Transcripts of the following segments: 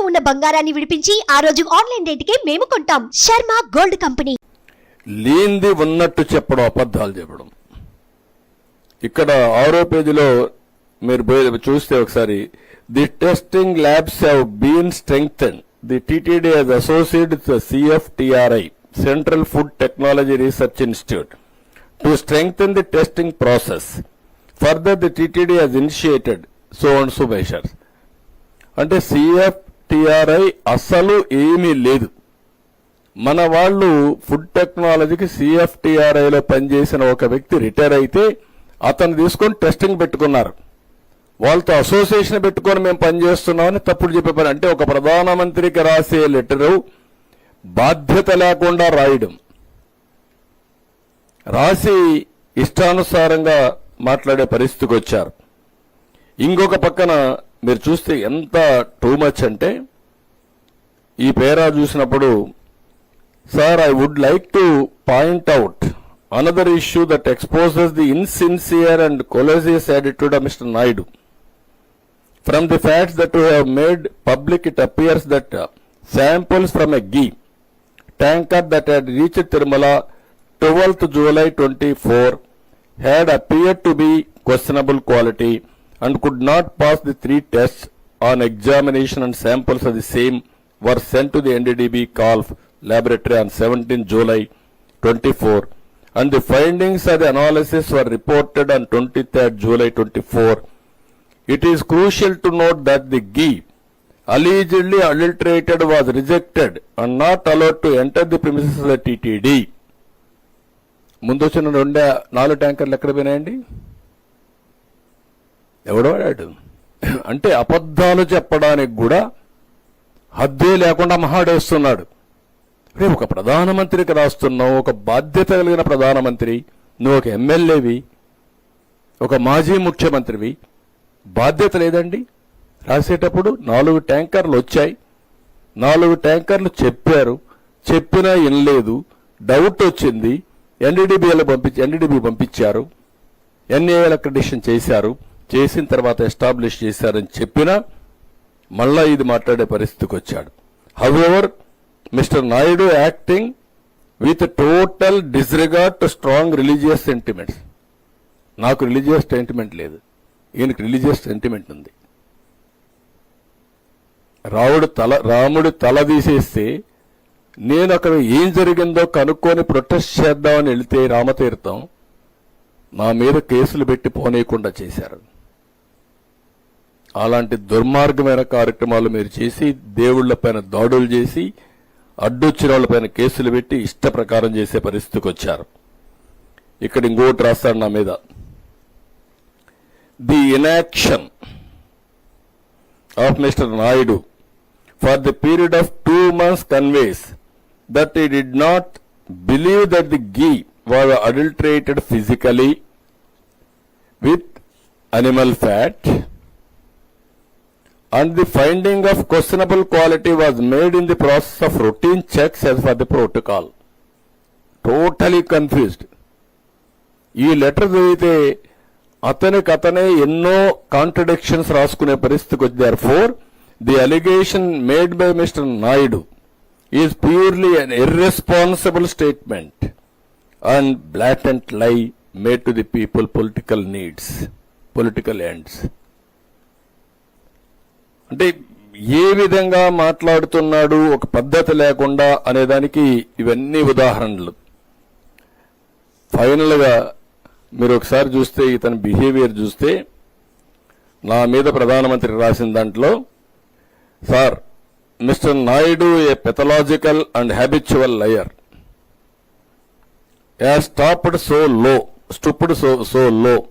ఇంట్లో ఉన్న బంగారాన్ని విడిపించి ఆ రోజు ఆన్లైన్ రేటుకే మేము కొంటాం. Sharma gold company. లేనిది ఉన్నట్టు చెప్పడం అబద్ధాలు చెప్పడం. ఇక్కడ ఆరో పేజీలో మీరు చూస్తే ఒకసారి the testing labs have been strengthen the TTD has associate CFTRI central food technology research institute to strengthen the testing process further the TTD has initiated so and so measures అంటే సిఎఫ్ టిఆర్ఐ అస్సలు ఏమీ లేదు. మన వాళ్ళు food టెక్నాలజీకి సిఎఫ్టిఆర్ఐలో పనిచేసిన ఒక వ్యక్తి రిటైర్ అయితే అతను తీసుకొని టెస్టింగ్ పెట్టుకున్నారు. వాళ్ళతో అసోసియేషన్ పెట్టుకొని మేము పనిచేస్తున్నామని తప్పుడు చెప్పే పని అంటే ఒక ప్రధానమంత్రికి రాసే లెటరు బాధ్యత లేకుండా రాయడం. రాసి ఇష్టానుసారంగా మాట్లాడే పరిస్థితికి వచ్చారు. ఇంకొక పక్కన మీరు చూస్తే ఎంత టూ మచ్ అంటే ఈ పేరా చూసినప్పుడు sir I would like to point out another issue that exposes the insincere and callous attitude of mister Naidu from the facts that you had public it appears that samples from a ghee tanker that had reach Tirumala twelfth July twenty four had appear to be questionable quality and could not pass the three tests on examination and samples of the same were sent to the NDDB Calf laboratory on 17 July 24 and the findings of the analysis were reported on 23rd July 24. It is crucial to note that the ghee allegedly adulterated was rejected and not allowed to enter the premises of the TTD. ముందు వచ్చిన రెండే నాలుగు ట్యాంకర్లు ఎక్కడ పోయినాయండి ఎవడవాడాడు అంటే అబద్ధాలు చెప్పడానికి కూడా హద్దే లేకుండా మహాడేస్తున్నాడు. రేపు ఒక ప్రధానమంత్రికి రాస్తున్నావు ఒక బాధ్యత కలిగిన ప్రధానమంత్రి నువ్వు ఒక ఎమ్మెల్యేవి ఒక మాజీ ముఖ్యమంత్రివి. బాధ్యత లేదండి. రాసేటప్పుడు నాలుగు ట్యాంకర్లు వచ్చాయి. నాలుగు ట్యాంకర్లు చెప్పారు. చెప్పినా వినలేదు డౌట్ వచ్చింది. ఎన్డీడీబీఎల్ పంపించి ఎన్డీడీబీ పంపించారు. ఎన్ఏఎల్ అక్రిడిషన్ చేశారు. చేసిన తర్వాత ఎస్టాబ్లిష్ చేశారని చెప్పినా మళ్ళా ఇది మాట్లాడే పరిస్థితికి వచ్చాడు. However mister Naidu acting with total disregard to strong religious sentiments. నాకు రిలీజియస్ సెంటిమెంట్ లేదు. ఈయనకి రిలీజియస్ సెంటిమెంట్ ఉంది. రావుడు తల రాముడు తల తీసేస్తే నేను అక్కడ ఏం జరిగిందో కనుక్కొని ప్రొటెస్ట్ చేద్దామని వెళితే రామతీర్థం నా మీద కేసులు పెట్టి పోనీయకుండా చేశారు. అలాంటి దుర్మార్గమైన కార్యక్రమాలు మీరు చేసి దేవుళ్ళపైన దాడులు చేసి అడ్డొచ్చిన వాళ్ళపైన కేసులు పెట్టి ఇష్ట ప్రకారం చేసే పరిస్థితికి వచ్చారు. ఇక్కడ ఇంకోటి రాస్తాడు నా మీద. The inaction of mister Naidu for the period of two months conveys that he did not believe that the ghee was adulterated physically with animal fat. And the finding of questionable quality was made in the process of routine checks as per the protocol. Totally confused ఈ letter చదివితే అతనికి అతనే ఎన్నో contradictions రాసుకునే పరిస్థితికి వచ్చారు for the allegation made by mister Naidu is purely an irresponsible statement and blatant lie made to the people political needs political ends అంటే ఏ విధంగా మాట్లాడుతున్నాడు ఒక పద్ధతి లేకుండా అనేదానికి ఇవన్నీ ఉదాహరణలు. ఫైనల్గా మీరు ఒకసారి చూస్తే ఇతని బిహేవియర్ చూస్తే నా మీద ప్రధానమంత్రి రాసిన దాంట్లో sir mister Naidu a pathological and habitual liar. As stopped so low stooped so so low.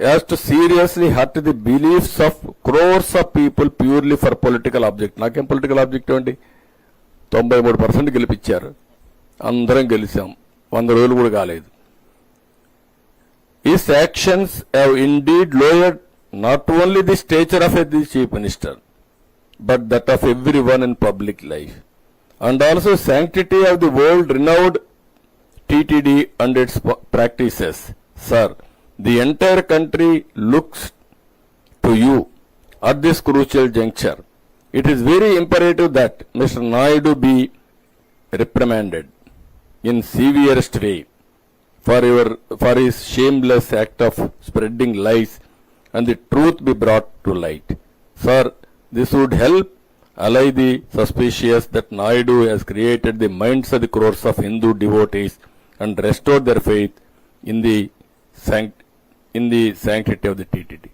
As to seriously hurt the beliefs of crores of people purely for political object నాకేం political object అండి తొంభై మూడు percent గెలిపించారు అందరం గెలిచాం వంద రోజులు కూడా కాలేదు his actions have indeed lower not only the stature of the chief minister but that of every one in public life and also sanctity of the world renowned TTD and its practices sir the entire country looks to you at this crucial juncture It is very imperative that Mr. Naidu be reprimanded in severest way for your for his shameless act of spreading lies and the truth be brought to light. Sir, this would help allay the suspicious that Naidu has created the minds of the crores of Hindu devotees and restored their faith in the sanct- in the sanctity of the TTD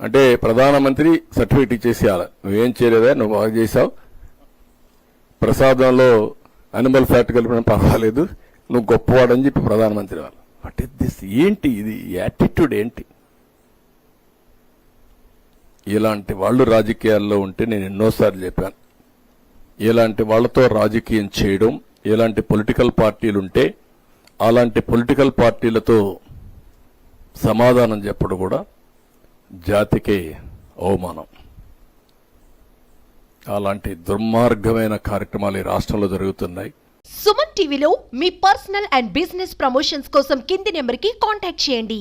అంటే ప్రధానమంత్రి certificate ఇచ్చేసి నువ్వేం చేయలేదా? నువ్వు బాగా చేసావు ప్రసాదంలో animal fat కలిపిన పర్వాలేదు. నువ్వు గొప్పవాడని చెప్పి ప్రధానమంత్రి వాళ్ళు వాట్ ఇస్ దిస్ ఏంటి ఇది? యాటిట్యూడ్ ఏంటి? ఇలాంటి వాళ్ళు రాజకీయాల్లో ఉంటే నేను ఎన్నోసార్లు చెప్పాను. ఇలాంటి వాళ్ళతో రాజకీయం చేయడం ఇలాంటి పొలిటికల్ పార్టీలు ఉంటే అలాంటి పొలిటికల్ పార్టీలతో సమాధానం చెప్పడం కూడా జాతికి అవమానం. అలాంటి దుర్మార్గమైన కార్యక్రమాలు ఈ రాష్ట్రంలో జరుగుతున్నాయి. సుమన్ టీవీలో మీ పర్సనల్ అండ్ బిజినెస్ ప్రమోషన్స్ కోసం కింది నెంబర్కి కాంటాక్ట్ చేయండి.